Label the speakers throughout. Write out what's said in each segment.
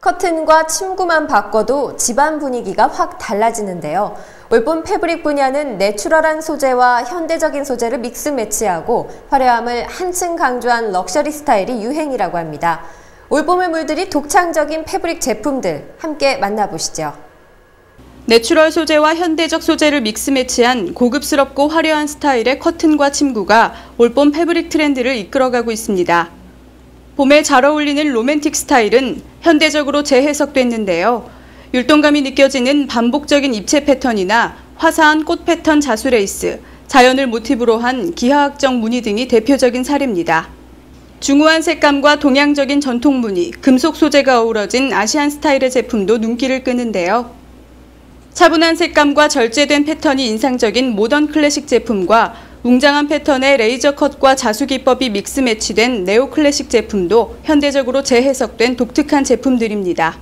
Speaker 1: 커튼과 침구만 바꿔도 집안 분위기가 확 달라지는데요. 올봄 패브릭 분야는 내추럴한 소재와 현대적인 소재를 믹스 매치하고 화려함을 한층 강조한 럭셔리 스타일이 유행이라고 합니다. 올봄을 물들이 독창적인 패브릭 제품들 함께 만나보시죠.
Speaker 2: 내추럴 소재와 현대적 소재를 믹스 매치한 고급스럽고 화려한 스타일의 커튼과 침구가 올봄 패브릭 트렌드를 이끌어가고 있습니다. 봄에 잘 어울리는 로맨틱 스타일은 현대적으로 재해석됐는데요. 율동감이 느껴지는 반복적인 입체 패턴이나 화사한 꽃 패턴 자수레이스, 자연을 모티브로 한 기하학적 무늬 등이 대표적인 사례입니다. 중후한 색감과 동양적인 전통 무늬, 금속 소재가 어우러진 아시안 스타일의 제품도 눈길을 끄는데요. 차분한 색감과 절제된 패턴이 인상적인 모던 클래식 제품과 웅장한 패턴의 레이저 컷과 자수 기법이 믹스 매치된 네오 클래식 제품도 현대적으로 재해석된 독특한 제품들입니다.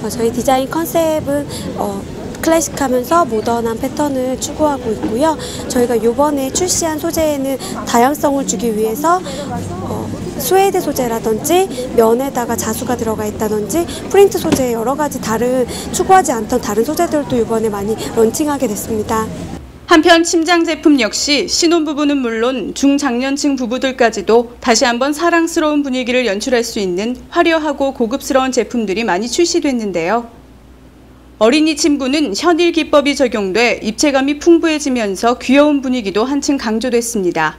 Speaker 3: 어, 저희 디자인 컨셉은 어, 클래식하면서 모던한 패턴을 추구하고 있고요. 저희가 이번에 출시한 소재에는 다양성을 주기 위해서 어, 스웨이드 소재라든지 면에다가 자수가 들어가 있다든지 프린트 소재 여러 가지 다른 추구하지 않던 다른 소재들도 이번에 많이 런칭하게 됐습니다.
Speaker 2: 한편 침장 제품 역시 신혼부부는 물론 중장년층 부부들까지도 다시 한번 사랑스러운 분위기를 연출할 수 있는 화려하고 고급스러운 제품들이 많이 출시됐는데요. 어린이 침구는 현일 기법이 적용돼 입체감이 풍부해지면서 귀여운 분위기도 한층 강조됐습니다.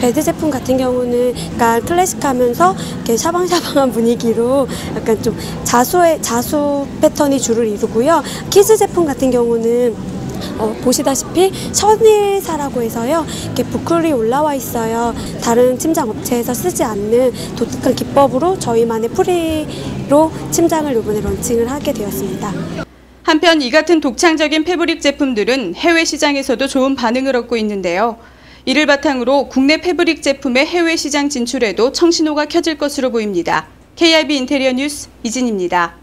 Speaker 3: 베드 제품 같은 경우는 약간 클래식하면서 이렇게 샤방샤방한 분위기로 약간 좀 자수의 자수 패턴이 주를 이루고요. 키즈 제품 같은 경우는 어, 보시다시피 셔닐사라고 해서요. 이렇게 부클이 올라와 있어요. 다른 침장 업체에서 쓰지 않는 독특한 기법으로 저희만의 프리로 침장을 이번에 런칭을 하게 되었습니다.
Speaker 2: 한편 이 같은 독창적인 패브릭 제품들은 해외 시장에서도 좋은 반응을 얻고 있는데요. 이를 바탕으로 국내 패브릭 제품의 해외 시장 진출에도 청신호가 켜질 것으로 보입니다. KIB 인테리어 뉴스 이진입니다.